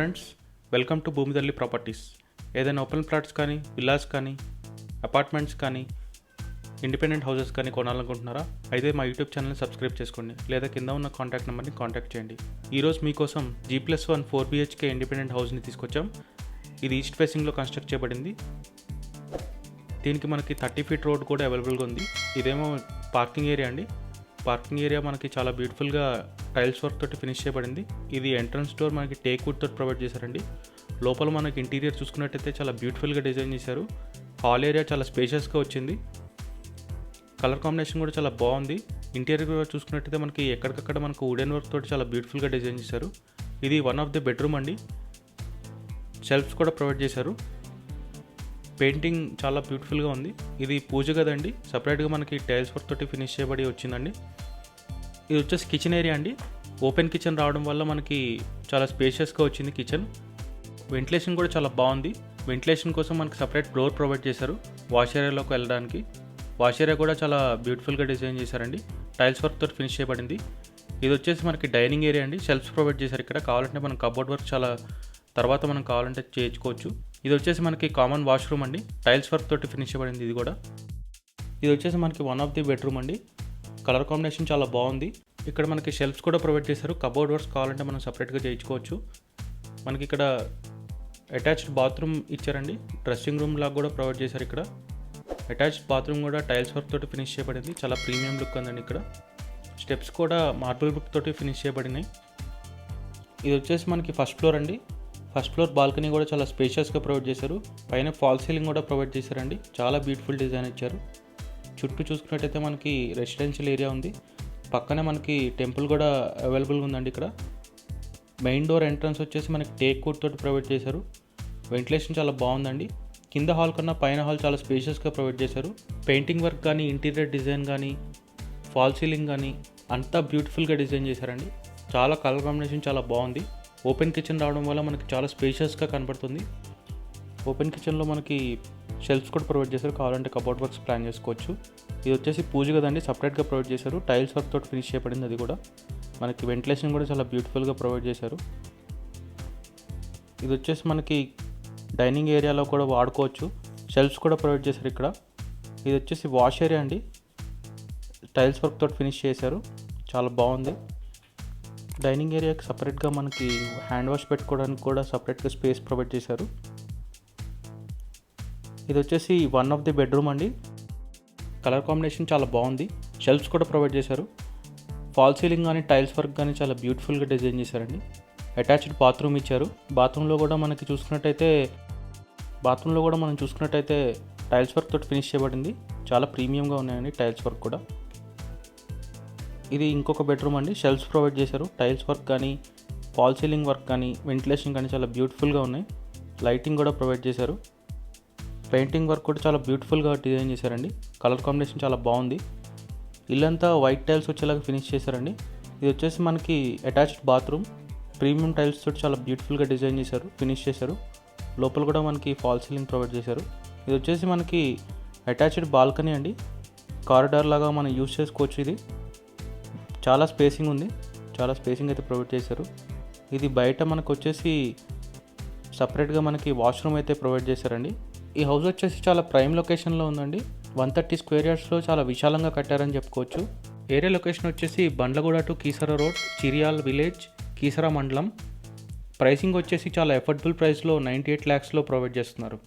Friends welcome to Bhoomidalli properties ఏదైనా open plots కానీ villas కానీ అపార్ట్మెంట్స్ కానీ ఇండిపెండెంట్ హౌసెస్ కానీ కొనాలనుకుంటున్నారా? అయితే మా యూట్యూబ్ ఛానల్ని సబ్స్క్రైబ్ చేసుకోండి. లేదా కింద ఉన్న కాంటాక్ట్ నెంబర్ని కాంటాక్ట్ చేయండి. ఈరోజు మీకోసం G plus one four BHK independent హౌస్ని తీసుకొచ్చాం. ఇది ఈస్ట్ ఫేసింగ్లో కన్స్ట్రక్ట్ చేయబడింది. దీనికి మనకి థర్టీ ఫీట్ రోడ్ కూడా అవైలబుల్గా ఉంది. ఇదేమో పార్కింగ్ ఏరియా అండి. పార్కింగ్ ఏరియా మనకి చాలా బ్యూటిఫుల్గా టైల్స్ వర్క్ తోటి ఫినిష్ చేయబడింది. ఇది ఎంట్రన్స్ డోర్ మనకి టేక్ వుడ్ తోటి ప్రొవైడ్ చేశారండి. లోపల మనకి ఇంటీరియర్ చూసుకున్నట్టయితే చాలా బ్యూటిఫుల్గా డిజైన్ చేశారు. హాల్ ఏరియా చాలా స్పేషియస్గా వచ్చింది. కలర్ కాంబినేషన్ కూడా చాలా బాగుంది. ఇంటీరియర్ కూడా చూసుకున్నట్టయితే మనకి ఎక్కడికక్కడ మనకు వుడెన్ వర్క్ తోటి చాలా బ్యూటిఫుల్గా డిజైన్ చేశారు. ఇది వన్ ఆఫ్ ది బెడ్రూమ్ అండి. షెల్ఫ్స్ కూడా ప్రొవైడ్ చేశారు. పెయింటింగ్ చాలా బ్యూటిఫుల్గా ఉంది. ఇది పూజ కదండి. సపరేట్గా మనకి టైల్స్ వర్క్ తోటి ఫినిష్ చేయబడి వచ్చిందండి. ఇది వచ్చేసి కిచెన్ ఏరియా అండి. ఓపెన్ కిచెన్ రావడం వల్ల మనకి చాలా స్పేషియస్గా వచ్చింది కిచెన్ వెంటిలేషన్ కూడా చాలా బాగుంది. వెంటిలేషన్ కోసం మనకి సపరేట్ డోర్ ప్రొవైడ్ చేశారు. వాష్ ఏరియాలోకి వెళ్ళడానికి. వాష్ ఏరియా కూడా చాలా బ్యూటిఫుల్గా డిజైన్ చేశారండి. టైల్స్ వర్క్ తోటి ఫినిష్ చేయబడింది. ఇది వచ్చేసి మనకి డైనింగ్ ఏరియా అండి. షెల్ఫ్స్ ప్రొవైడ్ చేశారు ఇక్కడ. కావాలంటే మనం కబోర్డ్ వర్క్ చాలా తర్వాత మనం కావాలంటే చేయించుకోవచ్చు. ఇది వచ్చేసి మనకి కామన్ వాష్రూమ్ అండి. టైల్స్ వర్క్ తోటి ఫినిష్ చేయబడింది ఇది కూడా. ఇది వచ్చేసి మనకి వన్ ఆఫ్ ది బెడ్రూమ్ అండి. కలర్ కాంబినేషన్ చాలా బాగుంది. ఇక్కడ మనకి షెల్ఫ్స్ కూడా ప్రొవైడ్ చేశారు. కబోర్డ్ వర్క్స్ కావాలంటే మనం సపరేట్గా చేయించుకోవచ్చు. మనకి ఇక్కడ అటాచ్డ్ బాత్రూమ్ ఇచ్చారండి. డ్రెస్సింగ్ రూమ్ లాగా కూడా ప్రొవైడ్ చేశారు ఇక్కడ. అటాచ్డ్ బాత్రూమ్ కూడా టైల్స్ వర్క్ తోటి ఫినిష్ చేయబడింది. చాలా ప్రీమియం లుక్ ఉందండి ఇక్కడ. స్టెప్స్ కూడా మార్బుల్ బుక్ తోటి ఫినిష్ చేయబడినాయి. ఇది వచ్చేసి మనకి ఫస్ట్ ఫ్లోర్ అండి. ఫస్ట్ ఫ్లోర్ బాల్కనీ కూడా చాలా స్పేషియస్గా ప్రొవైడ్ చేశారు. పైన ఫాల్ సీలింగ్ కూడా ప్రొవైడ్ చేశారండి. చాలా బ్యూటిఫుల్ డిజైన్ ఇచ్చారు. చుట్టూ చూసుకున్నట్టయితే మనకి రెసిడెన్షియల్ ఏరియా ఉంది. పక్కనే మనకి టెంపుల్ కూడా అవైలబుల్గా ఉందండి ఇక్కడ. మెయిన్ డోర్ ఎంట్రన్స్ వచ్చేసి మనకి టేక్ కోట్ తోటి ప్రొవైడ్ చేశారు. వెంటిలేషన్ చాలా బాగుందండి. కింద హాల్ కన్నా పైన హాల్ చాలా స్పేషియస్గా ప్రొవైడ్ చేశారు. పెయింటింగ్ వర్క్ కానీ ఇంటీరియర్ డిజైన్ కానీ ఫాల్ సీలింగ్ కానీ అంతా బ్యూటిఫుల్గా డిజైన్ చేశారండి. చాలా కలర్ కాంబినేషన్ చాలా బాగుంది. ఓపెన్ కిచెన్ రావడం వల్ల మనకి చాలా స్పేషియస్గా కనపడుతుంది ఓపెన్ కిచెన్లో మనకి షెల్ఫ్స్ కూడా ప్రొవైడ్ చేశారు. కావాలంటే కబోర్డ్ వర్క్స్ ప్లాన్ చేసుకోవచ్చు. ఇది వచ్చేసి పూజ కదండి సపరేట్గా ప్రొవైడ్ చేశారు. టైల్స్ వర్క్ తోటి ఫినిష్ చేయబడింది అది కూడా. మనకి వెంటిలేషన్ కూడా చాలా బ్యూటిఫుల్గా ప్రొవైడ్ చేశారు. ఇది వచ్చేసి మనకి డైనింగ్ ఏరియాలో కూడా వాడుకోవచ్చు. షెల్ఫ్స్ కూడా ప్రొవైడ్ చేశారు ఇక్కడ. ఇది వచ్చేసి వాష్ ఏరియా అండి. టైల్స్ వర్క్ తోటి ఫినిష్ చేశారు. చాలా బాగుంది. డైనింగ్ ఏరియాకి సపరేట్గా మనకి హ్యాండ్ వాష్ పెట్టుకోవడానికి కూడా సపరేట్గా స్పేస్ ప్రొవైడ్ చేశారు. ఇది వచ్చేసి వన్ ఆఫ్ ది బెడ్రూమ్ అండి. కలర్ కాంబినేషన్ చాలా బాగుంది. షెల్ఫ్స్ కూడా ప్రొవైడ్ చేశారు. ఫాల్ సీలింగ్ కానీ టైల్స్ వర్క్ కానీ చాలా బ్యూటిఫుల్గా డిజైన్ చేశారండి. అటాచ్డ్ బాత్రూమ్ ఇచ్చారు. బాత్రూంలో కూడా మనకి చూసుకున్నట్టయితే బాత్రూంలో కూడా మనం చూసుకున్నట్టయితే టైల్స్ వర్క్ తోటి ఫినిష్ చేయబడింది. చాలా ప్రీమియంగా ఉన్నాయండి టైల్స్ వర్క్ కూడా. ఇది ఇంకొక బెడ్రూమ్ అండి. షెల్ఫ్స్ ప్రొవైడ్ చేశారు. టైల్స్ వర్క్ కానీ ఫాల్ సీలింగ్ వర్క్ కానీ వెంటిలేషన్ కానీ చాలా బ్యూటిఫుల్గా ఉన్నాయి. లైటింగ్ కూడా ప్రొవైడ్ చేశారు. పెయింటింగ్ వర్క్ కూడా చాలా బ్యూటిఫుల్గా డిజైన్ చేశారండి. కలర్ కాంబినేషన్ చాలా బాగుంది. ఇల్లంతా వైట్ టైల్స్ వచ్చేలాగా ఫినిష్ చేశారండి. ఇది వచ్చేసి మనకి అటాచ్డ్ బాత్రూమ్. ప్రీమియం టైల్స్ తోటి చాలా బ్యూటిఫుల్గా డిజైన్ చేశారు ఫినిష్ చేశారు. లోపల కూడా మనకి ఫాల్ సీలింగ్ ప్రొవైడ్ చేశారు. ఇది వచ్చేసి మనకి అటాచ్డ్ బాల్కనీ అండి. కారిడార్ లాగా మనం యూజ్ చేసుకోవచ్చు ఇది. చాలా స్పేసింగ్ ఉంది. చాలా స్పేసింగ్ అయితే ప్రొవైడ్ చేశారు. ఇది బయట మనకు వచ్చేసి సపరేట్గా మనకి వాష్రూమ్ అయితే ప్రొవైడ్ చేశారండి. ఈ హౌస్ వచ్చేసి చాలా ప్రైమ్ లొకేషన్లో ఉందండి. వన్ థర్టీ స్క్వేర్ యార్డ్స్లో చాలా విశాలంగా కట్టారని చెప్పుకోవచ్చు. ఏరియా లొకేషన్ వచ్చేసి Bandlaguda to Keesara road Chiryal village Keesara మండలం. ప్రైసింగ్ వచ్చేసి చాలా ఎఫర్డబుల్ ప్రైస్లో నైంటీ ఎయిట్ ల్యాక్స్లో ప్రొవైడ్ చేస్తున్నారు.